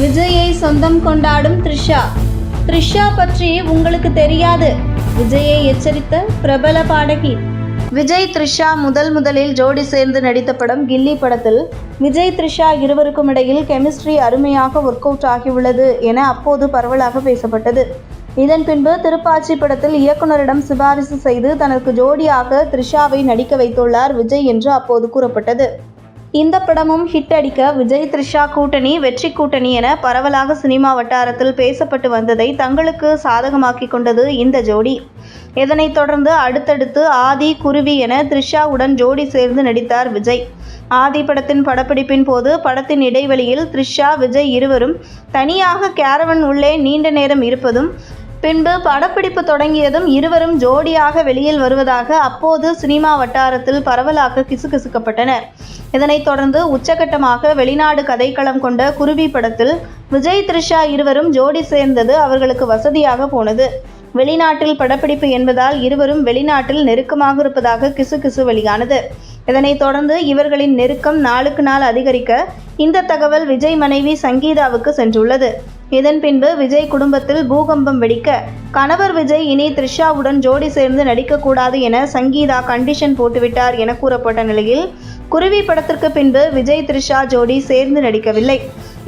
விஜயை சொந்தம் கொண்டாடும் த்ரிஷா. த்ரிஷா பற்றி உங்களுக்கு தெரியாது. விஜயை எச்சரித்த பிரபல பாடகி. விஜய் த்ரிஷா முதல் முதலில் ஜோடி சேர்ந்து நடித்த படம் கில்லி படத்தில் விஜய் த்ரிஷா இருவருக்கும் இடையில் கெமிஸ்ட்ரி அருமையாக ஒர்க் அவுட் ஆகியுள்ளது என அப்போது பரவலாக பேசப்பட்டது. இதன் பின்பு திருப்பாச்சி படத்தில் இயக்குனரிடம் சிபாரிசு செய்து தனக்கு ஜோடியாக த்ரிஷாவை நடிக்க வைத்துள்ளார் விஜய் என்று அப்போது கூறப்பட்டது. இந்த படமும் ஹிட் அடிக்க விஜய் த்ரிஷா கூட்டணி வெற்றி கூட்டணி என பரவலாக சினிமா வட்டாரத்தில் பேசப்பட்டு வந்ததை தங்களுக்கு சாதகமாக்கி கொண்டது இந்த ஜோடி. இதனைத் தொடர்ந்து அடுத்தடுத்து ஆதி குருவி என த்ரிஷாவுடன் ஜோடி சேர்ந்து நடித்தார் விஜய். ஆதி படத்தின் படப்பிடிப்பின் போது படத்தின் இடைவெளியில் த்ரிஷா விஜய் இருவரும் தனியாக கேரவன் உள்ளே நீண்ட நேரம் இருப்பதும் பின்பு படப்பிடிப்பு தொடங்கியதும் இருவரும் ஜோடியாக வெளியில் வருவதாக அப்போது சினிமா வட்டாரத்தில் பரவலாக கிசுகிசுக்கப்பட்டனர் இதனைத் தொடர்ந்து உச்சகட்டமாக வெளிநாடு கதைக்களம் கொண்ட குருவி படத்தில் விஜய் த்ரிஷா இருவரும் ஜோடி சேர்ந்தது அவர்களுக்கு வசதியாக போனது. வெளிநாட்டில் படப்பிடிப்பு என்பதால் இருவரும் வெளிநாட்டில் நெருக்கமாக இருப்பதாக கிசுகிசு வெளியானது. இதனைத் தொடர்ந்து இவர்களின் நெருக்கம் நாளுக்கு நாள் அதிகரிக்க இந்த தகவல் விஜய் மனைவி சங்கீதாவுக்கு சென்றுள்ளது. இதன் பின்பு விஜய் குடும்பத்தில் பூகம்பம் வெடிக்க கணவர் விஜய் இனி த்ரிஷாவுடன் ஜோடி சேர்ந்து நடிக்கக்கூடாது என சங்கீதா கண்டிஷன் போட்டுவிட்டார் என கூறப்பட்ட நிலையில் குருவி படத்திற்கு பின்பு விஜய் த்ரிஷா ஜோடி சேர்ந்து நடிக்கவில்லை.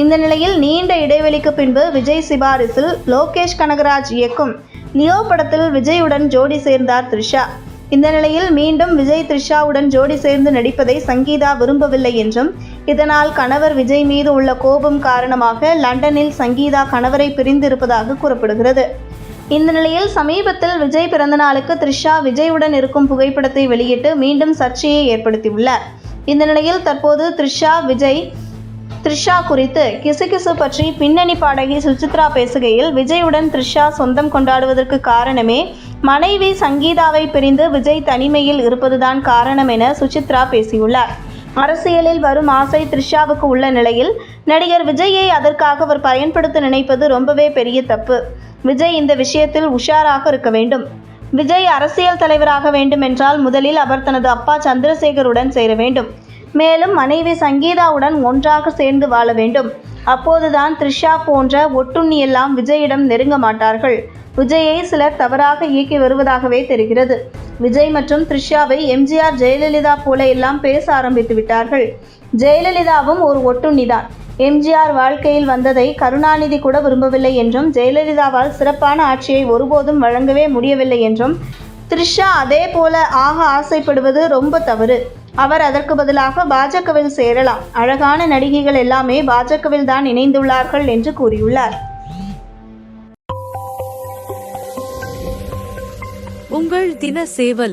இந்த நிலையில் நீண்ட இடைவெளிக்கு பின்பு விஜய் சிபாரிசில் லோகேஷ் கனகராஜ் இயக்கும் லியோ படத்தில் விஜயுடன் ஜோடி சேர்ந்தார் த்ரிஷா. இந்த நிலையில் மீண்டும் விஜய் த்ரிஷாவுடன் ஜோடி சேர்ந்து நடிப்பதை சங்கீதா விரும்பவில்லை என்றும் இதனால் கணவர் விஜய் மீது உள்ள கோபம் காரணமாக லண்டனில் சங்கீதா கணவரை பிரிந்திருப்பதாக கூறப்படுகிறது. இந்த நிலையில் சமீபத்தில் விஜய் பிறந்தநாளுக்கு த்ரிஷா விஜயுடன் இருக்கும் புகைப்படத்தை வெளியிட்டு மீண்டும் சர்ச்சையை ஏற்படுத்தியுள்ளார். இந்த நிலையில் தற்போது த்ரிஷா விஜய் த்ரிஷா குறித்து கிசுகிசு பற்றி பின்னணி பாடகி சுசித்ரா பேசுகையில் விஜயுடன் த்ரிஷா சொந்தம் கொண்டாடுவதற்கு காரணமே மனைவி சங்கீதாவை பிரிந்து விஜய் தனிமையில் இருப்பதுதான் காரணம் என சுசித்ரா பேசியுள்ளார். அரசியலில் வரும் ஆசை த்ரிஷாவுக்கு உள்ள நிலையில் நடிகர் விஜயை அதற்காக அவர் பயன்படுத்த நினைப்பது ரொம்பவே பெரிய தப்பு. விஜய் இந்த விஷயத்தில் உஷாராக இருக்க வேண்டும். விஜய் அரசியல் தலைவராக வேண்டுமென்றால் முதலில் அவர் தனது அப்பா சந்திரசேகருடன் சேர வேண்டும். மேலும் மனைவி சங்கீதாவுடன் ஒன்றாக சேர்ந்து வாழ வேண்டும். அப்போதுதான் த்ரிஷா போன்ற ஒட்டுண்ணி எல்லாம் விஜயிடம் நெருங்க மாட்டார்கள். விஜயை சிலர் தவறாக இயக்கி வருவதாகவே தெரிகிறது. விஜய் மற்றும் த்ரிஷாவை எம்ஜிஆர் ஜெயலலிதா போல எல்லாம் பேச ஆரம்பித்து விட்டார்கள். ஜெயலலிதாவும் ஒரு ஒட்டுண்ணிதான். எம்ஜிஆர் வாழ்க்கையில் வந்ததை கருணாநிதி கூட விரும்பவில்லை என்றும் ஜெயலலிதாவால் சிறப்பான ஆட்சியை ஒருபோதும் வழங்கவே முடியவில்லை என்றும் த்ரிஷா அதே போல ஆக ஆசைப்படுவது ரொம்ப தவறு. அவர் அதற்கு பதிலாக பாஜகவில் சேரலாம். அழகான நடிகைகள் எல்லாமே பாஜகவில் தான் இணைந்துள்ளார்கள் என்று கூறியுள்ளார். உங்கள் தின சேவல்